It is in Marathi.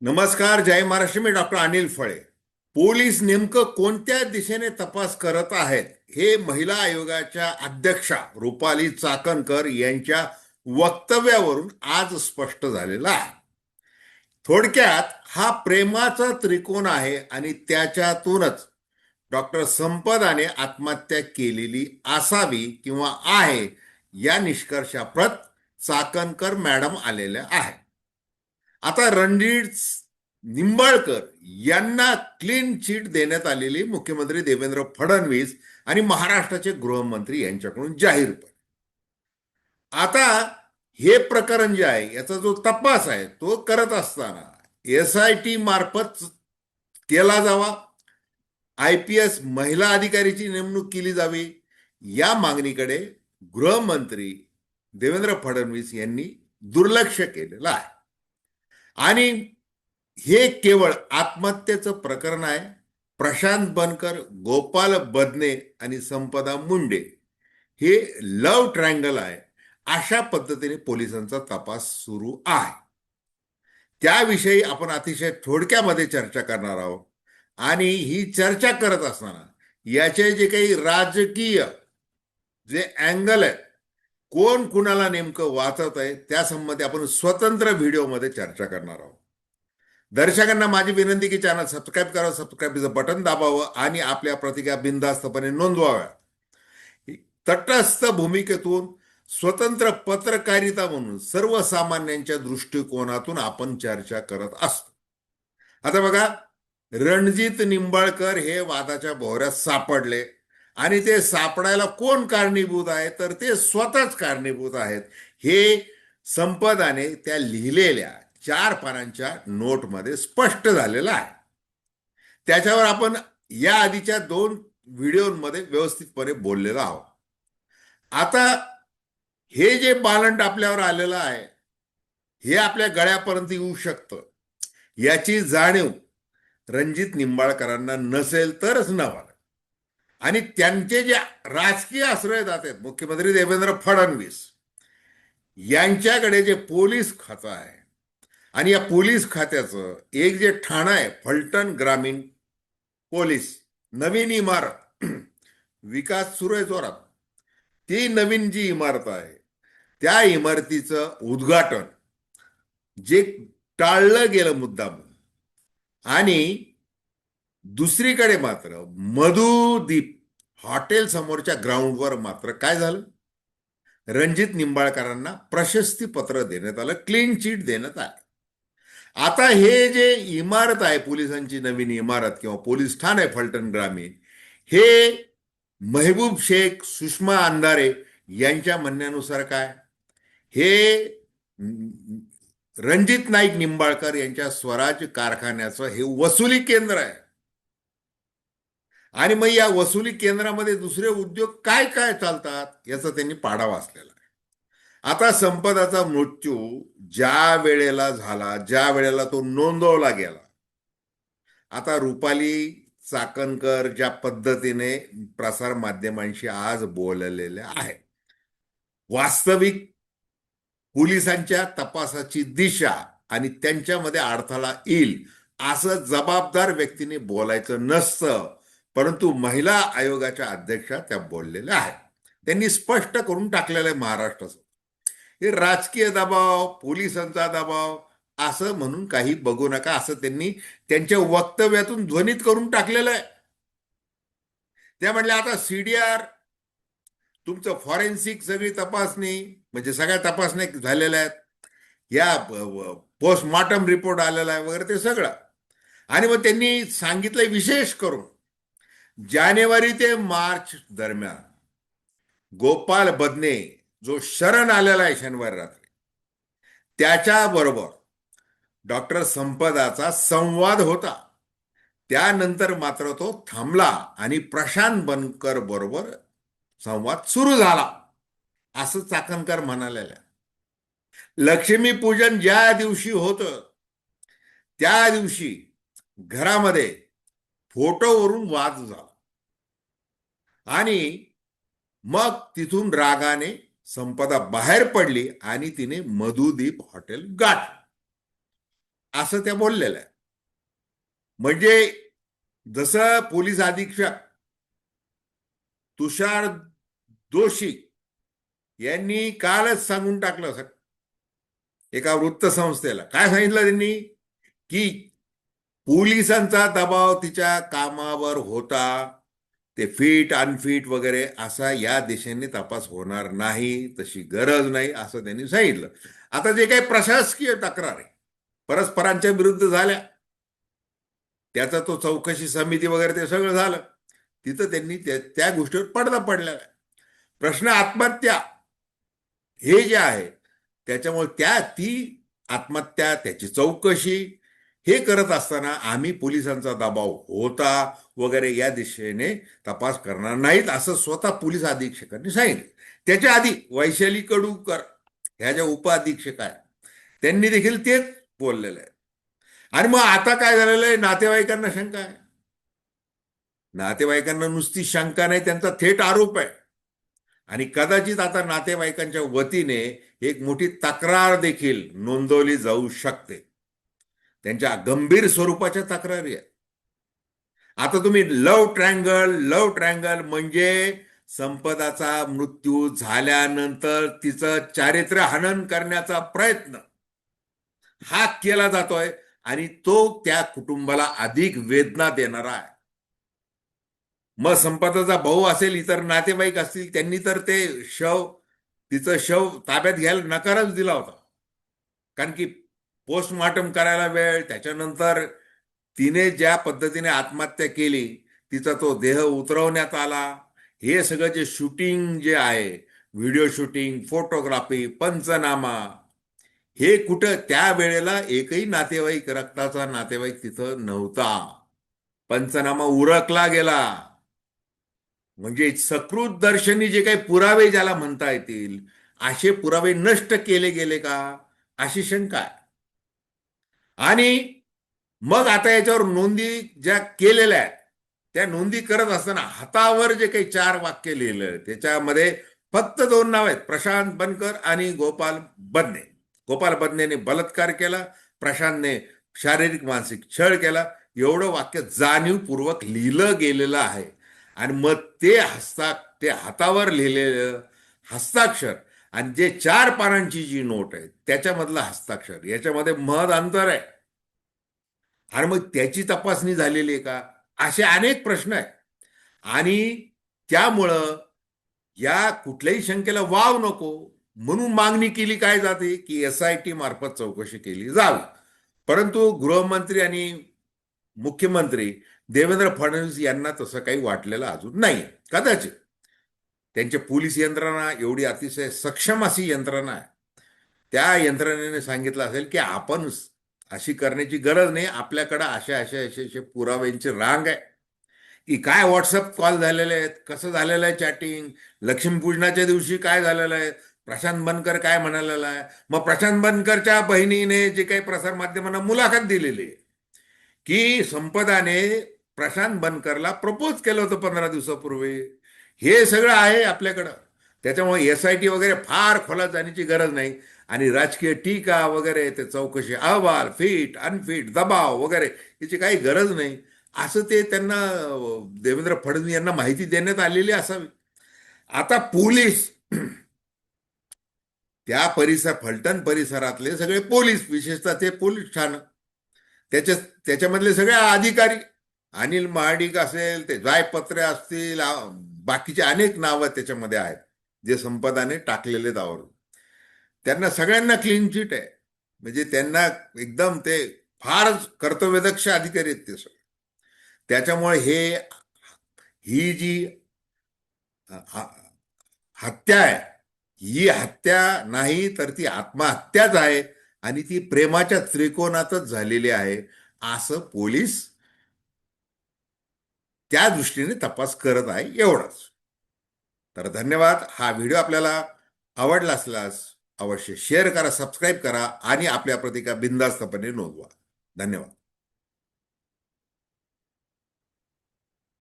नमस्कार जय महाराष्ट्र. मी डॉक्टर अनिल फळे. पोलीस नेमकं कोणत्या दिशेने तपास करत आहेत हे महिला आयोगाच्या अध्यक्षा रुपाली चाकणकर यांच्या वक्तव्यावरून आज स्पष्ट झालेलं आहे. थोडक्यात हा प्रेमाचा त्रिकोण आहे आणि त्याच्यातूनच डॉक्टर संपदाने आत्महत्या केलेली असावी किंवा आहे या निष्कर्षाप्रत चाकणकर मॅडम आलेल्या आहेत. आता रणजीत निंबाळकर यांना क्लीन चिट देण्यात आलेली मुख्यमंत्री देवेंद्र फडणवीस आणि महाराष्ट्राचे गृहमंत्री यांच्याकडून जाहीरपणे आता हे प्रकरण जे आहे याचा जो तपास आहे तो करत असताना एस आय टी मार्फत केला जावा. आय पी एस महिला अधिकारीची नेमणूक केली जावी. या मागणीकडे गृहमंत्री देवेंद्र फडणवीस यांनी दुर्लक्ष केलेलं आहे. आणि हे केवळ आत्महत्येचं प्रकरण आहे. प्रशांत बनकर गोपाल बदने आणि संपदा मुंडे हे लव ट्रँगल आहे. अशा पद्धतीने पोलिसांचा तपास सुरू आहे. त्याविषयी आपण अतिशय थोडक्यामध्ये चर्चा करणार आहोत. आणि ही चर्चा करत असताना याचे जे काही राजकीय जे अँगल आहे कोण कुणाला नेमकं वाचत आहे त्यासंबंधी आपण स्वतंत्र व्हिडिओमध्ये चर्चा करणार आहोत. दर्शकांना माझी विनंती की चॅनल सबस्क्राईब करा सबस्क्राईबचं बटन दाबावं आणि आपल्या प्रतिक्रिया बिनधास्तपणे नोंदवाव्या. तटस्थ भूमिकेतून स्वतंत्र पत्रकारिता म्हणून सर्वसामान्यांच्या दृष्टिकोनातून आपण चर्चा करत असतो. आता बघा रणजित निंबाळकर हे वादाच्या भोवऱ्यात सापडले. आणि ते सापडायला कोण कारणीभूत आहे? तर ते स्वतःच कारणीभूत आहेत. हे संपदाने त्या लिहिलेल्या चार पानांच्या नोटमध्ये स्पष्ट झालेलं आहे. त्याच्यावर आपण या आधीच्या दोन व्हिडिओमध्ये व्यवस्थितपणे बोललेलो आहोत. आता हे जे बालंट आपल्यावर आलेलं आहे हे आपल्या गळ्यापर्यंत येऊ शकतं. याची जाणीव रणजित निंबाळकरांना नसेल तरच नव्हा आणि त्यांचे जे राजकीय आश्रयदाते आहेत मुख्यमंत्री देवेंद्र फडणवीस यांच्याकडे जे पोलीस खातं आहे आणि या पोलीस खात्याचं एक जे ठाणं आहे फलटण ग्रामीण पोलीस नवीन इमारत विकास सुरू आहे जोरात. ती नवीन जी इमारत आहे त्या इमारतीचं उद्घाटन जे टाळलं गेलं मुद्दाम आणि दुसरीकडे मात्र मधुदीप हॉटेल समोरच्या ग्राउंडवर मात्र काय झालं? रणजित निंबाळकरांना प्रशस्ती पत्र देण्यात आलं क्लीन चिट देण्यात आलं. आता हे जे इमारत आहे पोलिसांची नवीन इमारत किंवा पोलीस ठाण आहे फलटण ग्रामीण हे महबूब शेख सुषमा अंधारे यांच्या म्हणण्यानुसार काय? हे रणजित नाईक निंबाळकर यांच्या स्वराज कारखान्याचं हे वसुली केंद्र आहे. आणि मग या वसुली केंद्रामध्ये दुसरे उद्योग काय काय चालतात याचा त्यांनी पाडा वाचलेला आहे. आता संपदाचा मृत्यू ज्या वेळेला झाला ज्या वेळेला तो नोंदवला गेला आता रुपाली चाकणकर ज्या पद्धतीने प्रसार माध्यमांशी आज बोललेले आहे वास्तविक पोलिसांच्या तपासाची दिशा आणि त्यांच्यामध्ये अडथळा येईल असं जबाबदार व्यक्तीने बोलायचं नसतं. परंतु महिला आयोगाच्या अध्यक्षा त्या बोललेल्या आहेत. त्यांनी स्पष्ट करून टाकलेलं आहे महाराष्ट्राचं. हे राजकीय दबाव पोलिसांचा दबाव असं म्हणून काही बघू नका असं त्यांनी त्यांच्या वक्तव्यातून ध्वनित करून टाकलेलं आहे. त्या म्हटल्या आता सीडीआर तुमचं फॉरेन्सिक सगळी तपासणी म्हणजे सगळ्या तपासण्या झालेल्या आहेत. या पोस्टमॉर्टम रिपोर्ट आलेला आहे वगैरे ते सगळं. आणि मग त्यांनी सांगितलं विशेष करून जानेवारी ते मार्च दरम्यान गोपाल बदने जो शरण आलेला आहे शनिवार रात्री त्याच्याबरोबर डॉक्टर संपदाचा संवाद होता. त्यानंतर मात्र तो थांबला आणि प्रशांत बनकर बरोबर संवाद सुरू झाला असं चाकणकर म्हणालेलं लक्ष्मीपूजन ज्या दिवशी होतं त्या दिवशी घरामध्ये फोटोवरून वाद झाला. आणि मग तिथून रागाने संपदा बाहेर पडली आणि तिने मधुदीप हॉटेल गाठ. असं त्या बोललेल्या. आहे म्हणजे जसं पोलीस अधीक्षक तुषार दोषी यांनी कालच सांगून टाकलं सर एका वृत्तसंस्थेला. काय सांगितलं त्यांनी? की पोलिसांचा दबाव तिच्या कामावर होता. ते फिट अनफिट वगैरे असा या दिशेने तपास होणार नाही तशी गरज नाही असं त्यांनी सांगितलं. आता जे काही प्रशासकीय तक्रार आहे परस्परांच्या विरुद्ध झाल्या. त्याचा तो चौकशी समिती वगैरे ते सगळं झालं. तिथं त्यांनी त्या त्या गोष्टीवर पडदा पडलेला आहे. प्रश्न आत्महत्या हे जे आहे त्याच्यामुळे त्या ती आत्महत्या त्याची चौकशी हे करत असताना आम्ही पोलिसांचा दबाव होता वगैरे या दिशेने तपास करणार नाहीत असं स्वतः पोलीस अधीक्षकांनी सांगितलं. त्याच्या आधी वैशाली कडूकर ह्या ज्या उपअधीक्षक आहेत त्यांनी देखील तेच बोललेलं आहे आणि मग आता काय झालेलं आहे? नातेवाईकांना शंका आहे. नातेवाईकांना नुसती शंका नाही त्यांचा थेट आरोप आहे. आणि कदाचित आता नातेवाईकांच्या वतीने एक मोठी तक्रार देखील नोंदवली जाऊ शकते. त्यांच्या गंभीर स्वरूपाच्या तक्रारी आहेत. आता तुम्ही लव ट्रँगल लव ट्रँगल म्हणजे संपदाचा मृत्यू झाल्यानंतर तिचं चारित्र्य हनन करण्याचा प्रयत्न. हा केला जातोय आणि तो त्या कुटुंबाला अधिक वेदना देणारा आहे. मग संपदाचा भाऊ असेल इतर नातेवाईक असतील त्यांनी तर ते शव तिचं शव ताब्यात घ्यायला नकारच दिला होता. कारण की पोस्टमॉर्टम करायला वेळ त्याच्यानंतर तिने ज्या पद्धतीने आत्महत्या केली तिचा तो देह उतरवण्यात आला. हे सगळं जे शूटिंग जे आहे व्हिडिओ शूटिंग फोटोग्राफी पंचनामा हे कुठं त्या वेळेला एकही नातेवाईक रक्ताचा नातेवाईक तिथं नव्हता. पंचनामा उरकला गेला. म्हणजे सकृत दर्शनी जे काही पुरावे ज्याला म्हणता येतील असे पुरावे नष्ट केले गेले का? अशी शंका आहे. आणि मग आता याच्यावर नोंदी ज्या केलेल्या आहेत त्या नोंदी करत असताना हातावर जे काही चार वाक्य लिहिलं त्याच्यामध्ये फक्त दोन नाव आहेत प्रशांत बनकर आणि गोपाल बदने गोपाल बदनेने बलात्कार केला प्रशांतने शारीरिक मानसिक छळ केला. एवढं वाक्य जाणीवपूर्वक लिहिलं गेलेलं आहे. आणि मग ते हस्ता ते हातावर लिहिलेलं हस्ताक्षर आणि जे चार पानांची जी नोट आहे त्याच्यामधला हस्ताक्षर याच्यामध्ये महद अंतर आहे. आणि मग त्याची तपासणी झालेली आहे का? असे अनेक प्रश्न आहेत. आणि त्यामुळं या कुठल्याही शंकेला वाव नको. म्हणून मागणी केली काय जाते? की एस आय टी मार्फत चौकशी केली जावी. परंतु गृहमंत्री आणि मुख्यमंत्री देवेंद्र फडणवीस यांना तसं काही वाटलेलं अजून नाही कदाचित. त्यांच्या पोलीस यंत्रणा एवढी अतिशय सक्षम अशी यंत्रणा आहे. त्या यंत्रणेने सांगितलं असेल की आपण अशी करण्याची गरज नाही. आपल्याकडं अशा अशा असे असे पुराव्यांची रांग आहे. की काय व्हॉट्सअप कॉल झालेले आहेत? कसं झालेलं आहे चॅटिंग लक्ष्मीपूजनाच्या दिवशी काय झालेलं आहे? प्रशांत बनकर काय म्हणालेलं आहे? मग प्रशांत बनकरच्या बहिणीने जे काही प्रसारमाध्यमांना मुलाखत दिलेली आहे की संपदाने प्रशांत बनकरला प्रपोज केलं होतं पंधरा दिवसापूर्वी. हे सगळं आहे आपल्याकडं. त्याच्यामुळे एस आय टी वगैरे फार खोलात जाण्याची गरज नाही. आणि राजकीय टीका वगैरे ते चौकशी अहवाल फिट अनफिट दबाव वगैरे याची काही गरज नाही. असं ते त्यांना देवेंद्र फडणवीस यांना माहिती देण्यात आलेली असावी. आता पोलीस त्या परिसर फलटण परिसरातले सगळे पोलीस विशेषतः ते पोलीस ठाणं. त्याच्या त्याच्यामधले सगळे अधिकारी अनिल महाडिक असेल ते जायपत्रे असतील बाकीचे अनेक नावं त्याच्यामध्ये आहेत जे संपदाने टाकलेले दावर त्यांना सगळ्यांना क्लीन चिट आहे. म्हणजे त्यांना एकदम ते फारच कर्तव्यदक्ष अधिकारी आहेत ते सगळे. त्याच्यामुळे हे ही जी हत्या आहे ही हत्या नाही तर ती आत्महत्याच आहे आणि ती प्रेमाच्या त्रिकोणातच झालेली आहे असं पोलीस त्या दृष्टीने तपास करत आहे एवढंच. तर धन्यवाद. हा व्हिडिओ आपल्याला आवडला असल्यास अवश्य शेअर करा सबस्क्राईब करा आणि आपल्या प्रतिका बिंदास्तपणे नोंदवा. धन्यवाद.